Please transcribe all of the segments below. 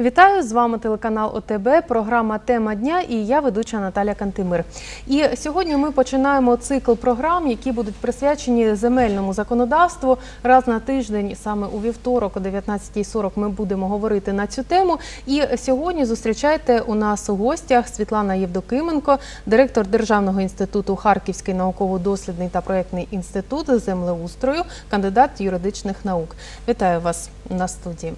Вітаю з вами телеканал ОТБ, програма Тема дня і я ведуча Наталя Кантимир. І сьогодні ми починаємо цикл програм, які будуть присвячені земельному законодавству. Раз на тиждень, саме у вівторок, о 19.40 ми будемо говорити на цю тему. І сьогодні зустрічайте у нас у гостях Світлана Євдокименко, директор Державного інституту Харківський науково-дослідний та проєктний інститут землеустрою, кандидат юридичних наук. Вітаю вас на студії.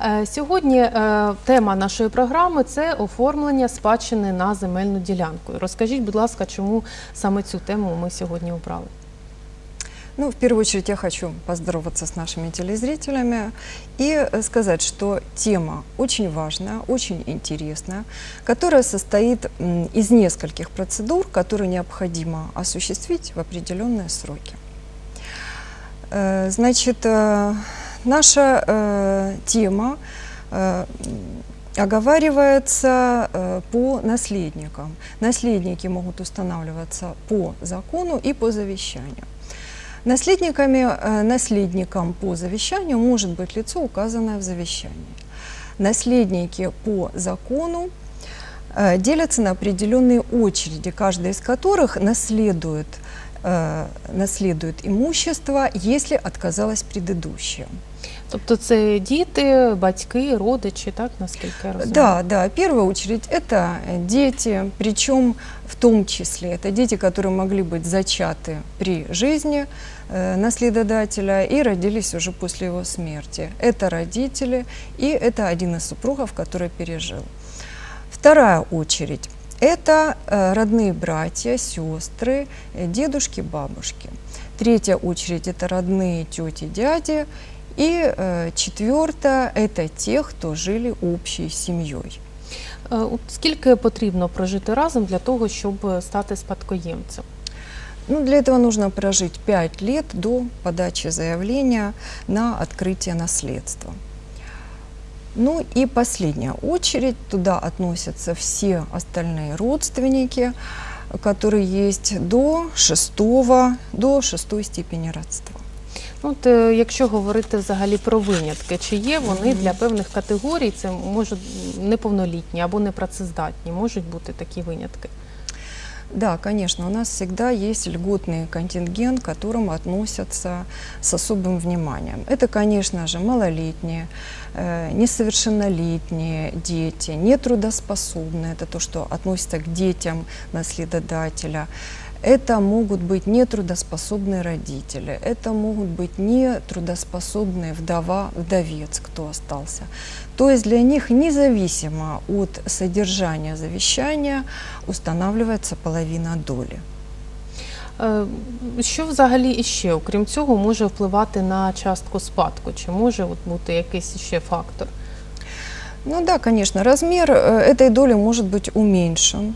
Е, Сьогодні е, тема нашої програми це оформлення спадщини на земельну ділянку. Розкажіть, будь ласка, чому саме цю тему ми сьогодні обрали? Ну, в первую очередь я хочу поздороваться с нашими телезрителями и э, сказать, что тема очень важная, очень интересная, которая состоит м, из нескольких процедур, которые необходимо осуществить в определенные сроки. Э, Значит, э, наша э, тема э, м, оговаривается э, по наследникам. Наследники могут устанавливаться по закону и по завещанию. Наследниками, э, наследником по завещанию может быть лицо, указанное в завещании. Наследники по закону э, делятся на определенные очереди, каждая из которых наследует, э, наследует имущество, если отказалось предыдущее. Тобто це діти, батьки, родичі, так наскільки я розумію? Да, да, в первую очередь это э, дети, причем в том числе это дети, которые могли быть зачаты при жизни э, наследодателя и родились уже после его смерти. Это родители и это один из супругов, который пережил. Вторая очередь – это э, родные братья, сестры, э, дедушки, бабушки. Третья очередь – это родные тети, дяди. И э, четвертое – это те, кто жили общей семьей. Е, от Скільки потрібно прожити разом для того, щоб стати спадкоємцем? Ну, для этого нужно прожить 5 лет до подачи заявления на открытие наследства. Ну и последняя очередь, туда относятся все остальные родственники, которые есть до шестого, до шестой степени родства. Ну, От, е, якщо говорити взагалі про винятки, чи є вони для певних категорій, це можуть неповнолітні або непрацездатні, можуть бути такі винятки? Да, конечно, у нас всегда есть льготный контингент, к которому относятся с особым вниманием. Это, конечно же, малолетние, э, несовершеннолетние дети, нетрудоспособные, это то, что относится к детям наследодателя. Это могут быть нетрудоспособные родители, это могут быть нетрудоспособные вдова, вдовец, кто остался. То есть для них независимо от содержания завещания устанавливается половина доли. Е, Що взагалі іще, окрім цього, може впливати на частку спадку? Чи може от бути якийсь ще фактор? Ну да, конечно, размер э, этой доли может быть уменьшен.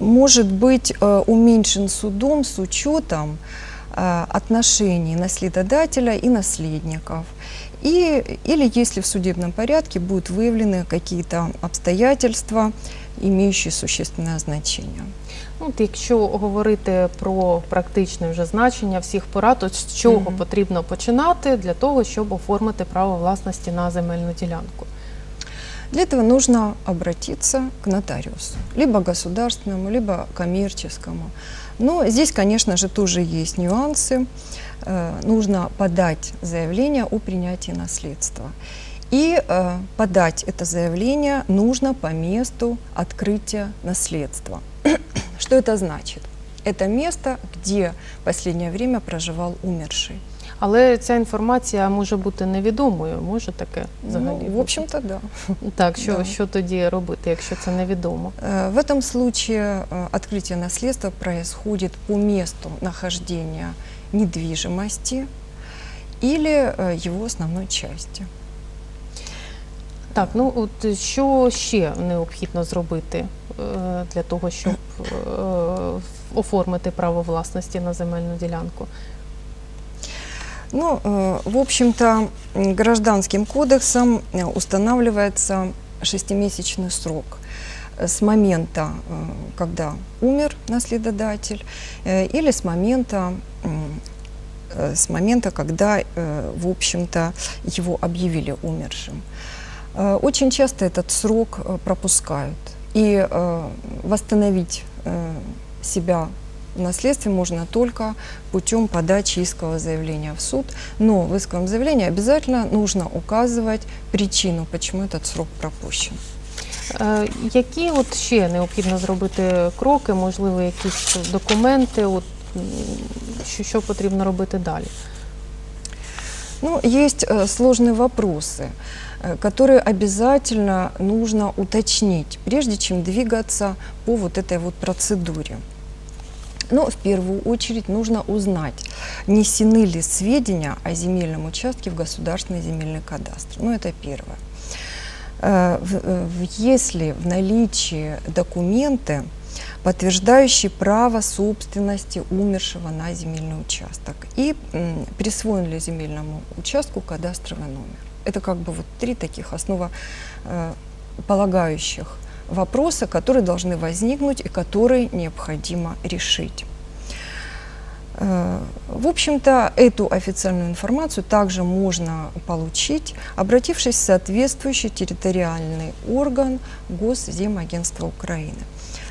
Э, Может быть э, уменьшен судом с учетом э, отношений наследодателя и наследников. И, или если в судебном порядке будут выявлены какие-то обстоятельства, имеющие существенное значение. Ну, от якщо говорити про практичне вже значення всіх порад, то з чого Мгм. потрібно починати для того, щоб оформити право власності на земельну ділянку? Для этого нужно обратиться к нотариусу, либо государственному, либо коммерческому. Но здесь, конечно же, тоже есть нюансы. Э, Нужно подать заявление о принятии наследства. И э, подать это заявление нужно по месту открытия наследства. Что это значит? Это место, где в последнее время проживал умерший. Але ця інформація може бути невідомою, може таке взагалі? Ну, в бути? общем-то, да. так, що, да. що тоді робити, якщо це невідомо? Э, В этом случае э, открытие наследства происходит по месту нахождения недвижимости или э, его основной части. Так, ну от що ще необхідно зробити е, для того, щоб е, оформити право власності на земельну ділянку? Ну, э, в общем-то, гражданским кодексом э, устанавливается шестимесячный срок э, с момента, когда умер наследодатель, или с момента с момента, когда, в общем-то, его объявили умершим. Очень часто этот срок пропускают. И восстановить себя в наследстве можно только путем подачи искового заявления в суд. Но в исковом заявлении обязательно нужно указывать причину, почему этот срок пропущен. Е, Які от ще необхідно зробити кроки, можливо, якісь документи, от, м, що, що потрібно робити далі? Ну, есть э, сложные вопросы, э, которые обязательно нужно уточнить, прежде чем двигаться по вот этой вот процедуре. Но в первую очередь нужно узнать, внесены ли сведения о земельном участке в государственный земельный кадастр. Ну, это первое. Э, э, Если в наличии документы, подтверждающие право собственности умершего на земельный участок и присвоен ли земельному участку кадастровый номер. Это как бы вот три таких основополагающих вопроса, которые должны возникнуть и которые необходимо решить. Э, В общем-то, эту официальную информацию также можно получить, обратившись в соответствующий территориальный орган Госземагентства Украины.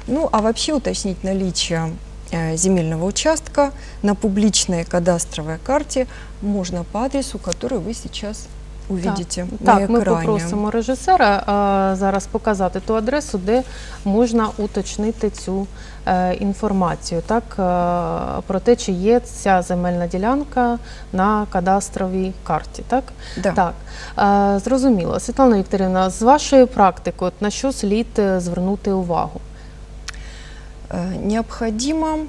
Ну, а вообще уточнить наличие э, земельного участка на публичной кадастровой карте можно по адресу, который вы сейчас увидите на Так, ми экране. попросимо режисера е, зараз показати ту адресу, де можна уточнити цю е, інформацію, так, е, про те, чи є ця земельна ділянка на кадастровій карті. Так? Да. Так, е, зрозуміло. Світлана Вікторівна, з вашої практики, от на що слід е, звернути увагу? Э, необходимо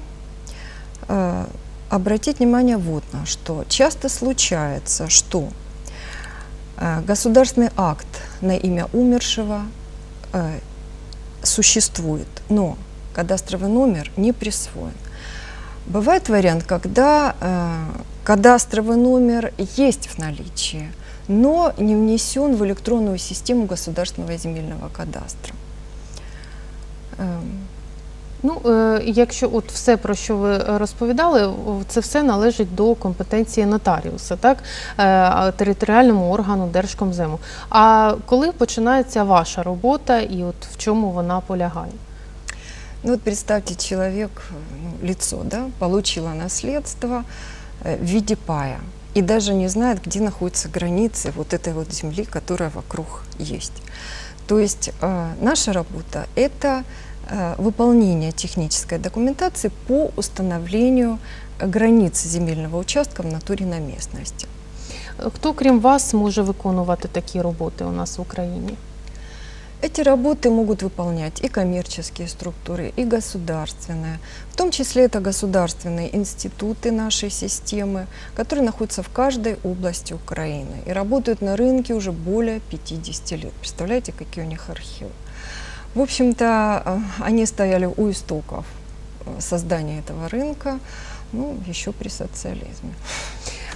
э, обратить внимание вот на что. Часто случается, что э, государственный акт на имя умершего э, существует, но кадастровый номер не присвоен. Бывает вариант, когда э, кадастровый номер есть в наличии, но не внесен в электронную систему государственного земельного кадастра. Эм, Ну, е, якщо от все, про що ви розповідали, о, це все належить до компетенції нотаріуса, так, Е, а територіальному органу Держкомзему. А коли починається ваша робота і от в чому вона полягає? Ну вот представьте, человек, э, ну, лицо, да, получило наследство э, в виде пая и даже не знает, где находятся границы вот этой вот земли, которая вокруг есть. То есть э, наша работа – это э, выполнение технической документации по установлению э, границ земельного участка в натуре на местности. Хто, крім вас, може виконувати такі роботи у нас в Україні? Эти работы могут выполнять и коммерческие структуры, и государственные. В том числе это государственные институты нашей системы, которые находятся в каждой области Украины и работают на рынке уже более 50 лет. Представляете, какие у них архивы? В общем-то, э, они стояли у истоков э, создания этого рынка, ну, еще при социализме.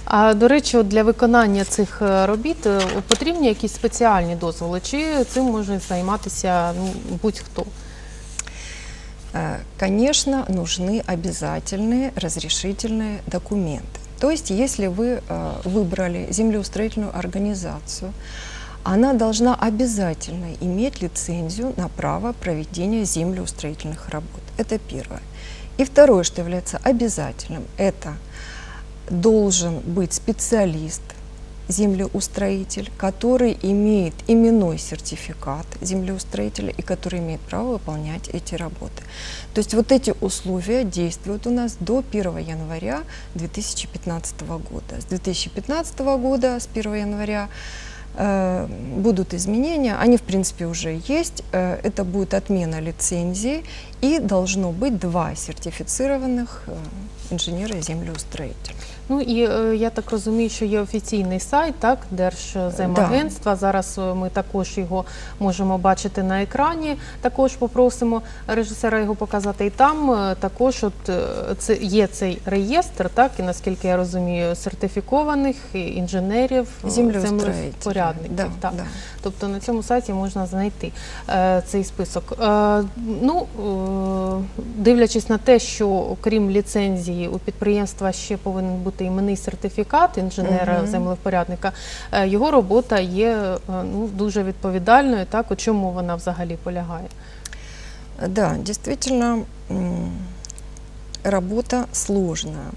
А до речі, от для виконання цих е, робіт е, потрібні якісь спеціальні дозволи, чи цим може займатися ну, будь-хто? Э, Конечно, нужны обязательные разрешительные документы. То есть, если вы э, выбрали землеустроительную организацию, она должна обязательно иметь лицензию на право проведения землеустроительных работ. Это первое. И второе, что является обязательным, это должен быть специалист, землеустроитель, который имеет именной сертификат землеустроителя и который имеет право выполнять эти работы. То есть вот эти условия действуют у нас до 1 января 2015 года. С 2015 года, с 1 января, будут изменения, они в принципе уже есть. Э, это будет отмена лицензии и должно быть два сертифицированных э, инженера-землеустроителя. Ну і е, я так розумію, що є офіційний сайт, так, Держземагентства. Зараз е, ми також його можемо бачити на екрані. Також попросимо режисера його показати. І там е, також от е, це є цей реєстр, так, і наскільки я розумію, сертифікованих і інженерів е, Землевпорядників. Да, так. да. Тобто на цьому сайті можна знайти е, цей список. Е, ну, е, дивлячись на те, що окрім ліцензії у підприємства ще повинен бути іменний сертифікат інженера-землевпорядника, е, його робота є е, ну, дуже відповідальною. Так, у чому вона взагалі полягає? Да, действительно, работа сложная.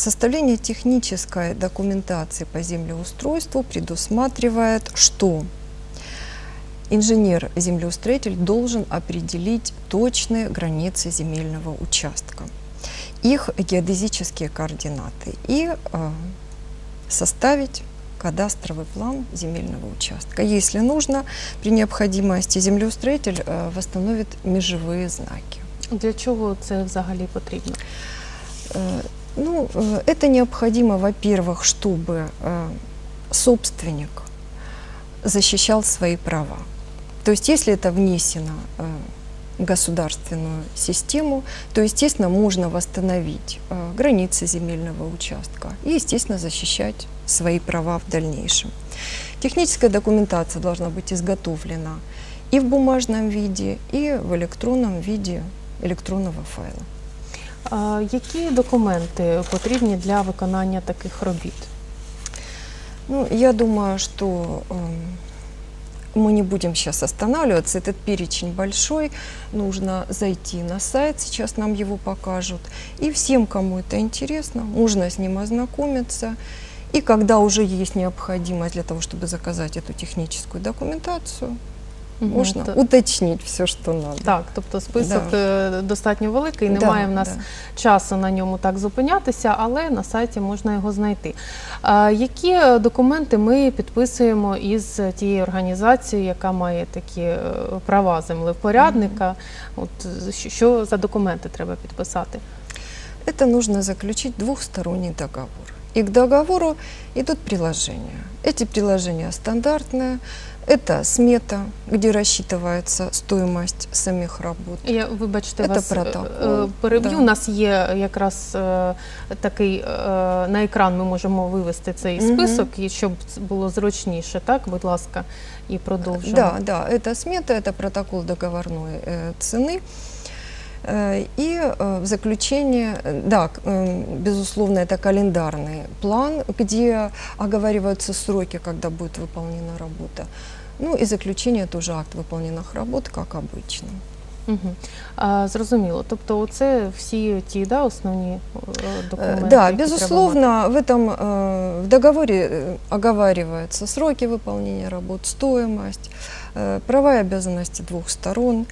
Составление технической документации по землеустройству предусматривает, что инженер-землеустроитель должен определить точные границы земельного участка, их геодезические координаты и э, составить кадастровый план земельного участка. Если нужно, при необходимости землеустроитель э, восстановит межевые знаки. Для чого це взагалі потрібно? Ну, э, это необходимо, во-первых, чтобы э, собственник защищал свои права. То есть, если это внесено э, в государственную систему, то, естественно, можно восстановить границы земельного участка и, естественно, защищать свои права в дальнейшем. Техническая документация должна быть изготовлена и в бумажном виде, и в электронном виде электронного файла. А які документи потрібні для виконання таких робіт? Ну, я думаю, что эм, мы не будем сейчас останавливаться. Этот перечень большой. Нужно зайти на сайт, сейчас нам его покажут. И всем, кому это интересно, можно с ним ознакомиться. И когда уже есть необходимость для того, чтобы заказать эту техническую документацию, Мгм, можно то- уточнить все, что надо. Так, тобто список Да. е, достатньо великий, Да, немає в нас да. часу на ньому так зупинятися, але на сайті можна його знайти. А, які е, документи ми підписуємо із тією організацією, яка має такі е, права землевпорядника? От е, що- що за документи треба підписати? Это нужно заключить двухсторонний договор. И к договору идут приложения. Эти приложения стандартные. Это смета, где рассчитывается стоимость самих работ. Я вибачте, Це вас е, протокол, е, переб'ю. да. У нас є якраз е, такий е, на екран. Ми можемо вивести цей Мгм. список, і щоб це було зручніше. Так, будь ласка, і продовжуємо. Да, да, это смета, это протокол договорной э, цены. Э, И э, в заключение, э, да, к- э, безусловно, это календарный план, где оговариваются сроки, когда будет выполнена работа. Ну и заключение тоже акт выполненных работ, как обычно. Угу. А, зрозуміло. Тобто, це всі ті да, основні е, Э, документи. Да, які треба мати. безусловно, в этом э, в договоре э, оговариваются сроки выполнения работ, стоимость, э, права и обязанности двух сторон.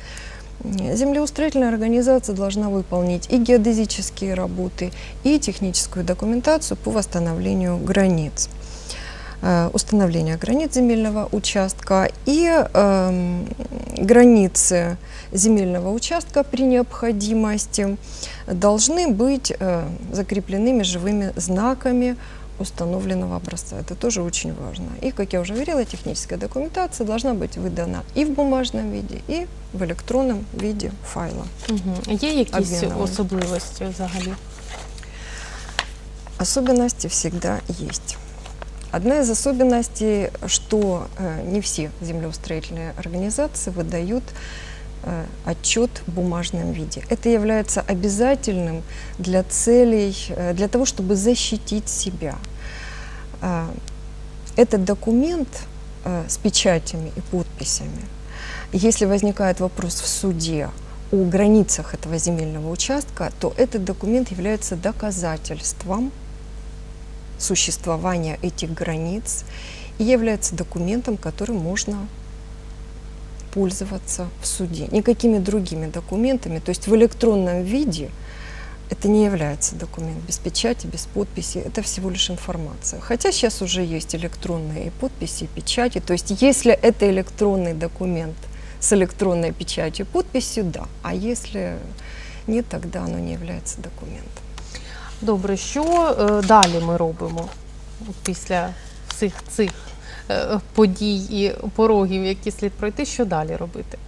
М, Землеустроительная организация должна выполнить и геодезические работы, и техническую документацию по восстановлению границ э, установления границ земельного участка и эм, границы земельного участка при необходимости должны быть э, закреплены межевыми знаками установленного образца. Это тоже очень важно. И, как я уже говорила, техническая документация должна быть выдана и в бумажном виде, и в электронном виде файла. Угу. Є якісь Об'єднані. особливості взагалі? Особенности всегда есть. Одна из особенностей, что э, не все землеустроительные организации выдают э, отчет в бумажном виде. Это является обязательным для целей, э, для того, чтобы защитить себя. Этот документ с печатями и подписями, если возникает вопрос в суде о границах этого земельного участка, то этот документ является доказательством существования этих границ и является документом, которым можно пользоваться в суде. Никакими другими документами, то есть в электронном виде это не является документ без печати, без подписи, это всего лишь информация. Хотя сейчас уже есть электронные и подписи, и печати, то есть если это электронный документ с электронной печатью и подписью, да, а если нет, тогда оно не является документом. Добре, що е, далі ми робимо після всіх цих е, подій і порогів, які слід пройти? Що далі робити?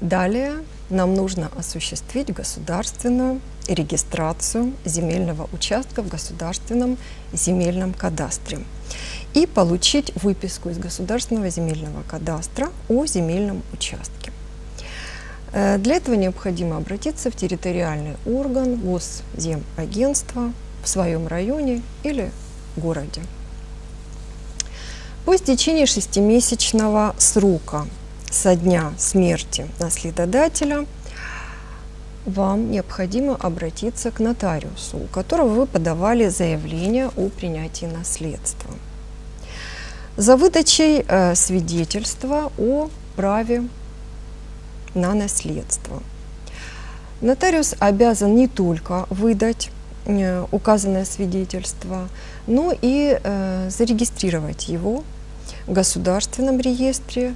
Далее нам нужно осуществить государственную регистрацию земельного участка в государственном земельном кадастре и получить выписку из государственного земельного кадастра о земельном участке. Э, Для этого необходимо обратиться в территориальный орган Госземагентства в своем районе или городе. По истечении шестимесячного срока со дня смерти наследодателя вам необходимо обратиться к нотариусу, у которого вы подавали заявление о принятии наследства. За выдачей э, свидетельства о праве на наследство. Нотариус обязан не только выдать э, указанное свидетельство, но и э, зарегистрировать его в государственном реестре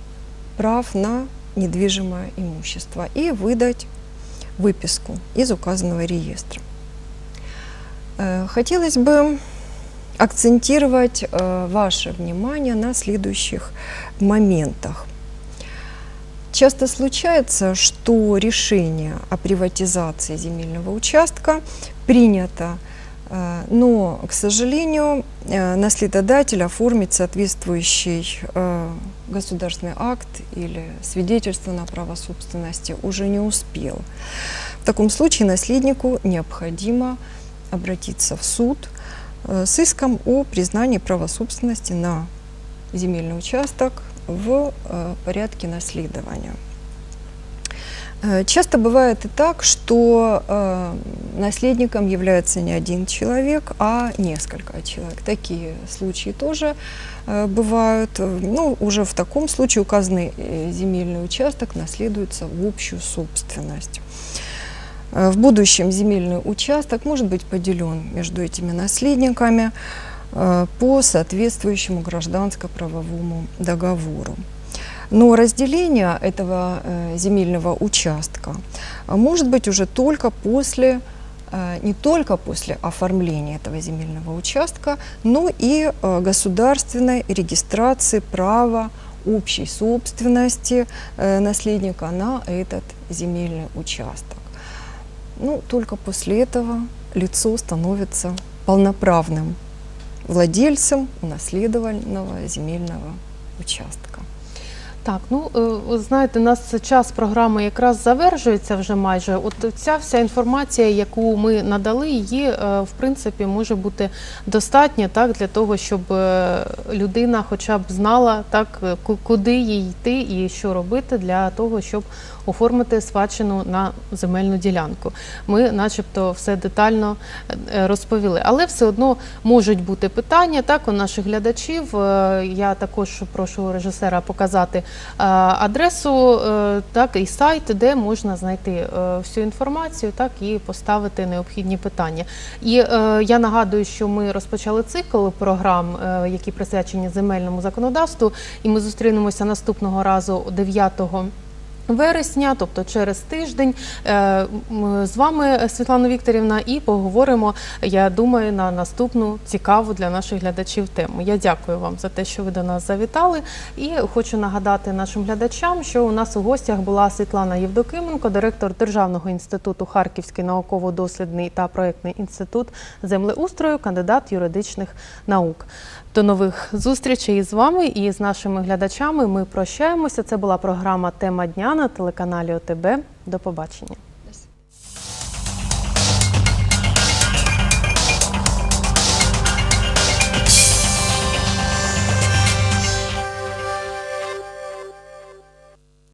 прав на недвижимое имущество и выдать выписку из указанного реестра. Э, Хотелось бы акцентировать э, ваше внимание на следующих моментах. Часто случается, что решение о приватизации земельного участка принято, э, но, к сожалению, э, наследодатель оформить соответствующий э, государственный акт или свидетельство на право собственности уже не успел. В таком случае наследнику необходимо обратиться в суд с иском о признании права собственности на земельный участок в э, порядке наследования. Э, Часто бывает и так, что э, наследником является не один человек, а несколько человек. Такие случаи тоже бывают. Ну, уже в таком случае указанный земельный участок наследуется в общую собственность. В будущем земельный участок может быть поделен между этими наследниками по соответствующему гражданско-правовому договору. Но разделение этого э, земельного участка э, может быть уже только после, э, не только после оформления этого земельного участка, но и э, государственной регистрации права общей собственности э, наследника на этот земельный участок. Ну, только после этого лицо становится полноправным владельцем унаследованного земельного участка. Так, ну е, знаєте, у нас час програми якраз завершується вже майже. От ця вся інформація, яку ми надали, її е, в принципі може бути достатньо так для того, щоб е, людина, хоча б знала так, куди їй йти і що робити для того, щоб оформити спадщину на земельну ділянку. Ми, начебто, все детально е, розповіли, але все одно можуть бути питання так у наших глядачів. Е, Я також прошу режисера показати е, адресу, е, так і сайт, де можна знайти е, всю інформацію, так і поставити необхідні питання. І е, я нагадую, що ми розпочали цикл програм, е, які присвячені земельному законодавству, і ми зустрінемося наступного разу 9 вересня, тобто через тиждень, е, з вами Світлана Вікторівна, і поговоримо, я думаю, на наступну цікаву для наших глядачів тему. Я дякую вам за те, що ви до нас завітали. І хочу нагадати нашим глядачам, що у нас у гостях була Світлана Євдокименко, директор Державного інституту Харківський науково-дослідний та проєктний інститут землеустрою, кандидат юридичних наук. До нових зустрічей із вами і з нашими глядачами. Ми прощаємося. Це була програма Тема дня на телеканалі ОТБ. До побачення.